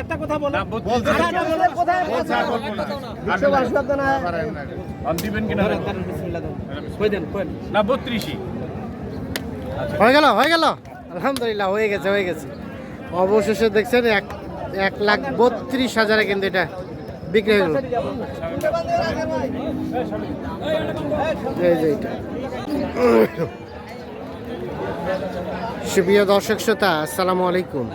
একটা কথা বলে। দিবেন কিনা? না বত্রিশই। হয়ে গেল হয়ে গেল। আলহামদুলিল্লাহ হয়ে গেছে হয়ে গেছে। অবশেষে দেখছেন এক এক লাখ বত্রিশ হাজারে কিন্তু এটা বিক্রি হয়ে গেল। সুপ্রিয় দর্শক শ্রোতা আসসালামু আলাইকুম।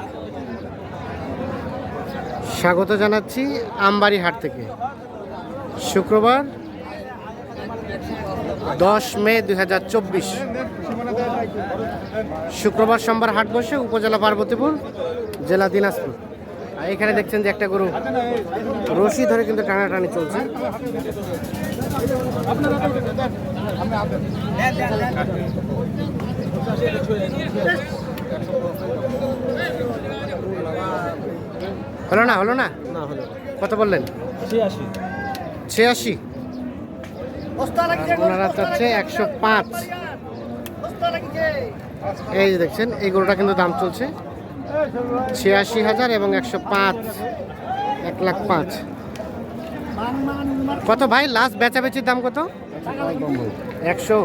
স্বাগত জানাচ্ছি আমবাড়ি হাট থেকে। শুক্রবার দশ মে দুই হাজার চব্বিশ। শুক্রবার সোমবার হাট বসে উপজেলা পার্বতীপুর, জেলা দিনাজপুর। আর এখানে দেখছেন যে একটা গরু রশি ধরে কিন্তু টানাটানি চলছে। হলো না হলো না? না হলো কত বললেন? ছিয়াশি। ছিয়াশি? ওনারা চাচ্ছে একশো পাঁচ। এই যে দেখছেন এই গরুটা কিন্তু দাম চলছে ছিয়াশি হাজার এবং একশো পাঁচ এক লাখ পাঁচ। কত ভাই? লাস্ট বেচাবেচির দাম কত? একশো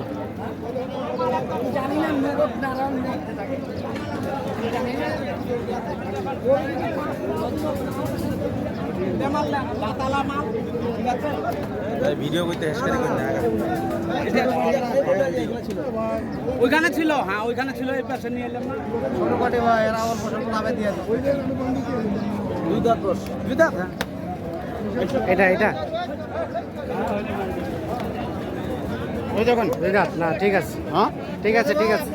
ভিডিও করতে ওইখানে ছিল হ্যাঁ ওইখানে ছিল এই পাশে নিয়ে এলাম। না ছোট কাটে ভাই এরা অল্প স্বল্প লাভে দিয়ে দুই দাঁত দশ দুই দাঁত হ্যাঁ এটা এটা। ওই না ঠিক আছে। হ্যাঁ? ঠিক আছে ঠিক আছে।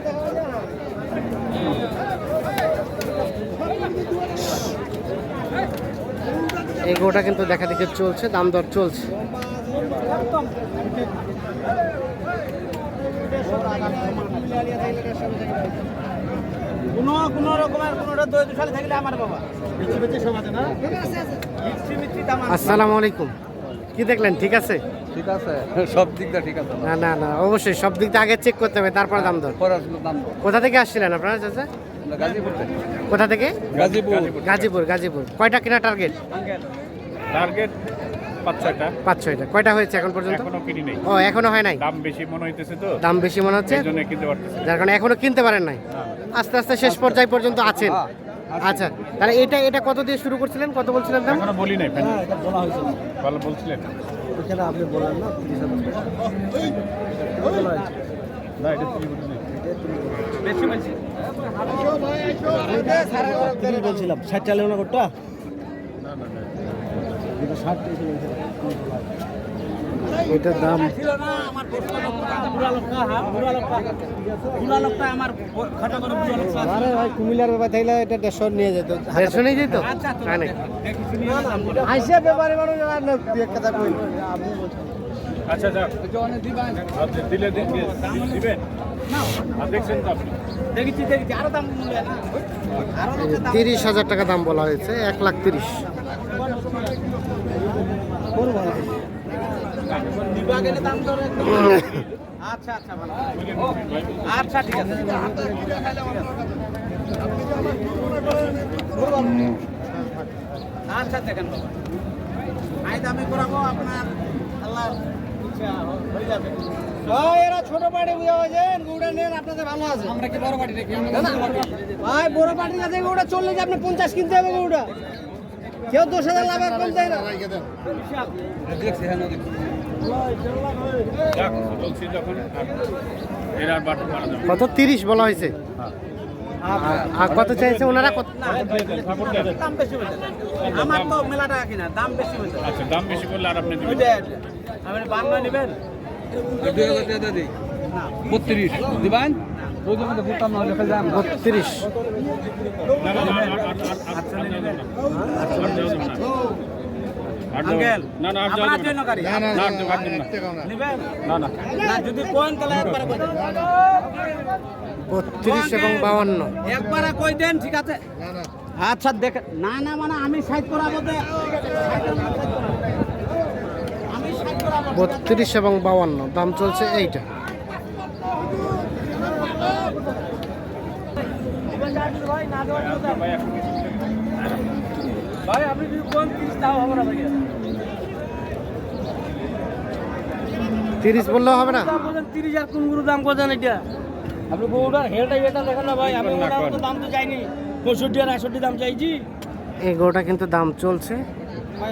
এই গোটা কিন্তু দেখা দেখে চলছে দাম দর চলছে। কোনো রকমের কোনোটা দই দুশালে থাকলে আমার বাবা। আসসালামু আলাইকুম। কি দেখলেন ঠিক আছে? ঠিক আছে সব দিক ঠিক আছে না না না অবশ্যই সব দিক দিয়ে আগে চেক করতে হবে তারপর দাম দর। কোথা থেকে আসছিলেন আপনারা চাচা? কোথা থেকে? গাজীপুর। গাজীপুর গাজীপুর। কয়টা কিনা টার্গেট টার্গেট পাঁচ ছয়টা। পাঁচ ছয়টা। কয়টা হয়েছে এখন পর্যন্ত? এখনও কিনি নেই। ও এখনও হয় নাই? দাম বেশি মনে হইতেছে তো। দাম বেশি মনে হচ্ছে? এই কিনতে পারতেছি যার কারণে এখনও কিনতে পারেন নাই? আস্তে আস্তে শেষ পর্যায় পর্যন্ত আছেন। আচ্ছা তাহলে এটা এটা কত দিয়ে শুরু করছিলেন? কত বলছিলেন দাম? এখনও বলি নাই হ্যাঁ এটা বলা হয়েছে। ভালো বলছিলেন। ওখানে আপনি বললেন না তিরিশ না এটা তুমি বলি নাই। বেশি বেশি তিরিশ বলছিলাম ষাট চালে না কোটা না না না ষাট এটার দাম ছিল না আমার হ্যাঁ আমার আরে ভাই কুমিল্লার ব্যাপার থাকলে এটা দেড়শো নিয়ে যেত। দেড়শো নিয়ে যেত? আচ্ছা বলে আইসে ব্যাপারে মানুষ আর না দুই এক কথা কই আচ্ছা যাক। আপনি দিলে দিন দিবেন। তিরিশ হাজার টাকা দাম বলা হয়েছে এক লাখ তিরিশ। আচ্ছা আচ্ছা ভালো। আচ্ছা ঠিক আছে। আচ্ছা দেখেন বাবা। আই দামি করাবো আপনার। আল্লাহ। এরা ছোট পাটি বুঝে হয়েছেন গৌড়া নেন আপনাদের ভালো আছে। আমরা কি বড় পাটি রেখে ভাই বড় পাটির কাছে গৌড়া চললে আপনি পঞ্চাশ কিনতে হবে গৌড়া কেউ দশ হাজার কম দেয় না। হ্যাঁ এর কত? তিরিশ বলা হয়েছে। আর- আর কত চাইছে ওনারা? কত? ঠাকুর দাম বেশি আমার তো মেলা কিনা দাম বেশি আচ্ছা দাম বেশি করলে আর আপনি আপনি নেবেন? দুই হাজার টাকা দিই দিবেন বত্রিশ এবং বাউান্ন। একবারে কই দেন ঠিক আছে? আচ্ছা দেখে না না মানে আমি সাইড করাবো দে আমি সাইড করাবো বত্রিশ এবং বাউান্ন দাম চলছে এইটা। তিরিশ বললেও হবে না? তিরিশ আর কোন গুরু দাম করছেন এটা আপনি গরুটার হেলটা এটা দেখেন না ভাই আমি দাম তো চাইনি। পঁয়ষট্টি আর একষট্টি দাম চাইছি। এই গরুটা কিন্তু দাম চলছে। না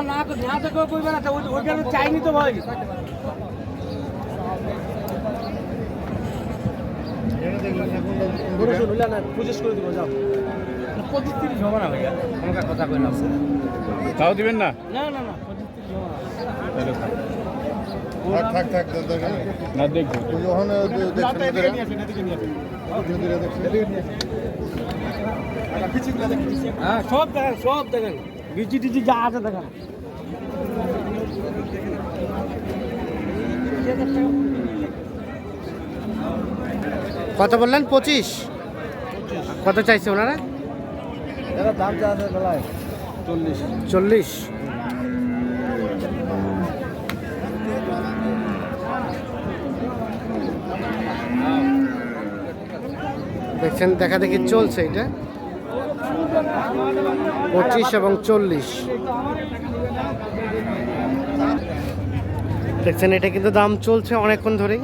না। না না তো কেউ করবে না তো ওই- ওইখানে চাইনি তো ভাই। গরু পঁচিশ করে দিব যাও। পঁচিশ তিরিশ হবে না ভাইয়া? আমাকে কথা কইলাম। তাও দিবেন না? না না না পঁচিশ তিরিশ হবে না তাহলে থাক। থাক না দেখব। ওখানে ওদের হ্যাঁ সব দেখেন সব দেখেন। বিচি টিচি যা আছে দেখেন। কত বললেন? পঁচিশ? কত চাইছে ওনারা? দাম যা আছে বেলায়। চল্লিশ চল্লিশ। দেখছেন, দেখা দেখি চলছে এটা। পঁচিশ এবং চল্লিশ। দেখছেন, এটা কিন্তু দাম চলছে অনেকক্ষণ ধরেই।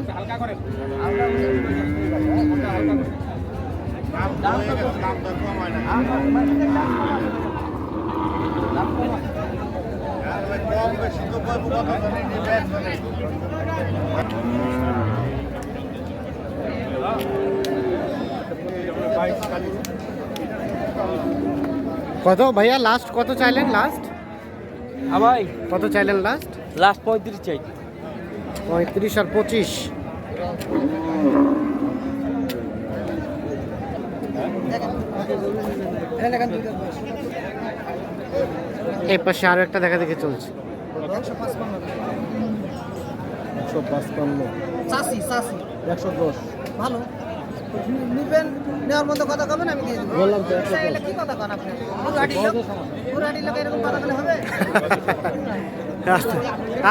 কম বেশি তো পাবো কথা জানি নি ব্যাস কত ভাইয়া লাস্ট কত চাইলেন লাস্ট হ্যাঁ ভাই। কত চাইলেন লাস্ট লাস্ট পঁয়ত্রিশ চাই। পঁয়ত্রিশ আর পঁচিশ। এই পাশে আরও একটা দেখা দেখে চলছে। একশো পাঁচপান্ন। একশো দশ। ভালো। নিবেন নেওয়ার মধ্যে কথা কবেন আমি দিয়ে দেবো। বললাম তো, কি কথা কন আপনি? লোক? এরকম কথা বলে হবে? আস্তে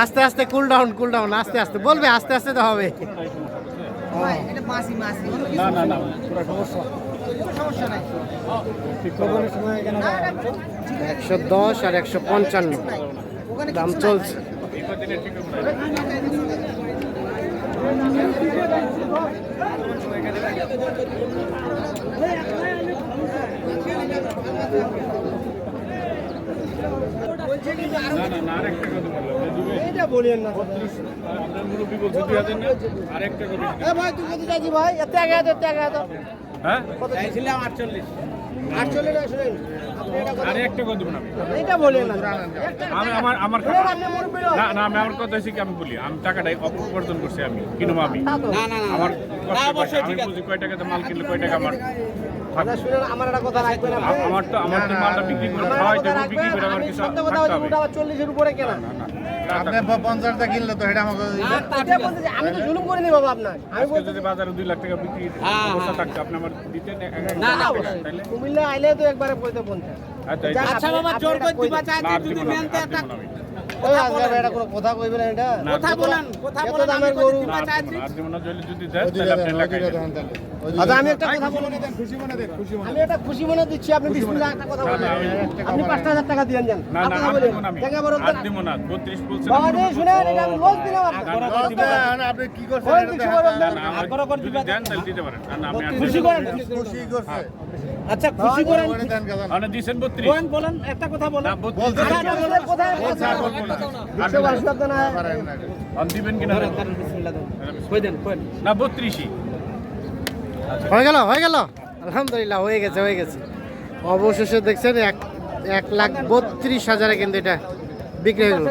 আস্তে আস্তে কুল ডাউন কুল ডাউন আস্তে আস্তে। বলবে আস্তে আস্তে তো হবে। না সমস্যা। একশো দশ আর একশো পঞ্চান্ন। দাম চলছে। ভাই তুই কত চাইছি ভাই? এত এগারো এত এগারো হ্যাঁ? কত চাইছিলাম আটচল্লিশ। আরে একটা করে দেবো না আমি। এটা বলিয়েন না। আমি আমার আমার। না না আমি আমার কথা কি আমি বলি আমি টাকাটাই করছি আমি কিনুম আমি না না না আমার অবশ্যই আমি ঠিক বুঝি কয় টাকাতে মাল কিনলে কয় টাকা আমার? একটা কথা রাখবেন আমার তো আমার তো মালটা বিক্রি করে আমার খাওয়াই কথা বিক্রি করে আমার কিছু সত্য কথা থাকতে বলছি, হবে। ওটা আবার চল্লিশের উপরে কেনা। না, না, আপনি পঞ্চাশটা কিনলে তো এটা আমাকে আমি তো জুলুম করিনি বাবা আপনার। আমি বলছি যদি বাজারে দুই লাখ টাকা বিক্রি অবস্থা থাকতো আপনি আমার দিতেন না না কুমিল্লা আইলে তো একবারে পয়সা পঞ্চাশ আচ্ছা, আচ্ছা বাবা জোর কই দিবা চাই যদি মেনতে দিব এটা কোনো কথা কইবেন এটা? কথা বলেন কথা গরু। যদি- দেন, তাহলে। আচ্ছা আমি একটা কথা বলে খুশি মনে দেন খুশি মনে আমি খুশি মনে দিচ্ছি আপনি বিসমিল্লাহ একটা কথা বলেন। আপনি পাঁচটা হাজার টাকা দিয়ে যান না, না, আপনারা আর বলেন। দিব না আমি। জায়গা বরং আর দিব না, 32 বলছেন, বাবা আমি রে বলব। শুনেন এটা আমি লস দিলাম আপনাকে। না, না, দশ দিব না। দেন, আপনি কি করছেন? ওই এটা কিছু দেখান। বলেন না, না না, করে যদি দেন, তাহলে দিতে পারেন। না, আমি খুশি করেন? খুশি করছে। আচ্ছা খুশি করেন। আপনি 32? বলেন বলেন একটা কথা বলেন। না, 32 আচ্ছা, দিছেন। বলেন, আর বলব না। না। দিবেন কিনা দেন। কই দেন কই না 32 হয়ে গেল হয়ে গেল। আলহামদুলিল্লাহ হয়ে গেছে হয়ে গেছে। অবশেষে দেখছেন এক এক লাখ বত্রিশ হাজারে কিন্তু এটা বিক্রি হয়ে গেল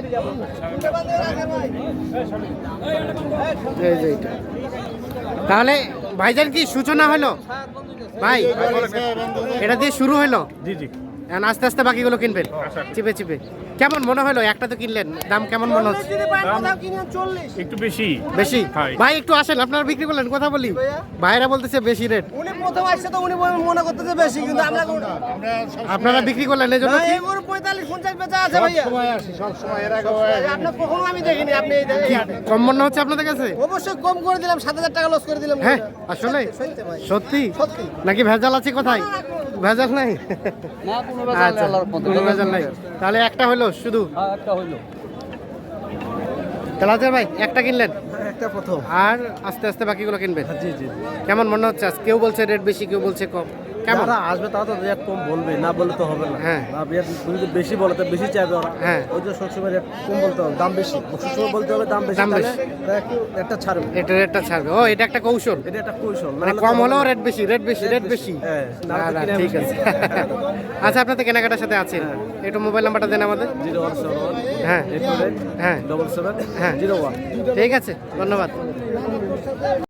তাহলে ভাইজান কি সূচনা হলো? ভাই এটা দিয়ে শুরু হলো জি জি। আস্তে আস্তে বাকিগুলো কিনবেন। চিপে চিপে। কেমন মনে হলো? একটা তো কিনলেন। দাম কেমন মনে হচ্ছে? একটু বেশি। বেশি? হ্যাঁ। ভাই একটু আসেন আপনারা বিক্রি করলেন কথা বলি। ভাইরা বলতেছে বেশি রেট। উনি প্রথম আসছে তো উনি মনে করতেছে বেশি কিন্তু আমরা আমরা আপনারা বিক্রি করলেন এই জন্য না, এই গরু পঁয়তাল্লিশ পঞ্চাশ বেচা আছে ভাইয়া। সময় আসি সব সময় এর আগে আপনার কখনো আমি দেখিনি আপনি এই এই কম মনে হচ্ছে আপনাদের কাছে? অবশ্যই কম করে দিলাম সাত হাজার টাকা লস করে দিলাম। হ্যাঁ আসলে সত্যি নাকি ভেজাল আছে কোথায়? ভেজাল নাই? না কোনো ভেজাল নেই আচ্ছা আল্লাহর পথে। কোনো ভেজাল নাই। তাহলে একটা হলো শুধু? হ্যাঁ একটা হইল। তাহলে ভাই একটা কিনলেন? একটা প্রথম। আর আস্তে আস্তে বাকিগুলো কিনবেন। জি জি। কেমন মনে হচ্ছে আজ? কেউ বলছে রেট বেশি কেউ বলছে কম? যারা আসবে তারা তো রেট কম বলবে না বললে তো হবে না। হ্যাঁ। রেট যদি বেশি বলে তো বেশি চাইবে ওরা। হ্যাঁ। ওই যে সবসময় রেট কম বলতে হবে দাম বেশি। সবসময় বলতে হবে দাম বেশি দাম বেশি। একটু একটা ছাড়বে। এটা রেটটা ছাড়বে। ও এটা একটা কৌশল। এটা একটা কৌশল মানে কম হলেও। রেট বেশি রেট বেশি রেট বেশি। হ্যাঁ, ঠিক আছে। আচ্ছা আপনাদের কেনাকাটার সাথে আছেন? একটু মোবাইল নাম্বারটা দেন আমাদের। জিরো ওয়ান সেভেন হ্যাঁ। হ্যাঁ। ডবল সেভেন হ্যাঁ। Zero one. ঠিক আছে ধন্যবাদ।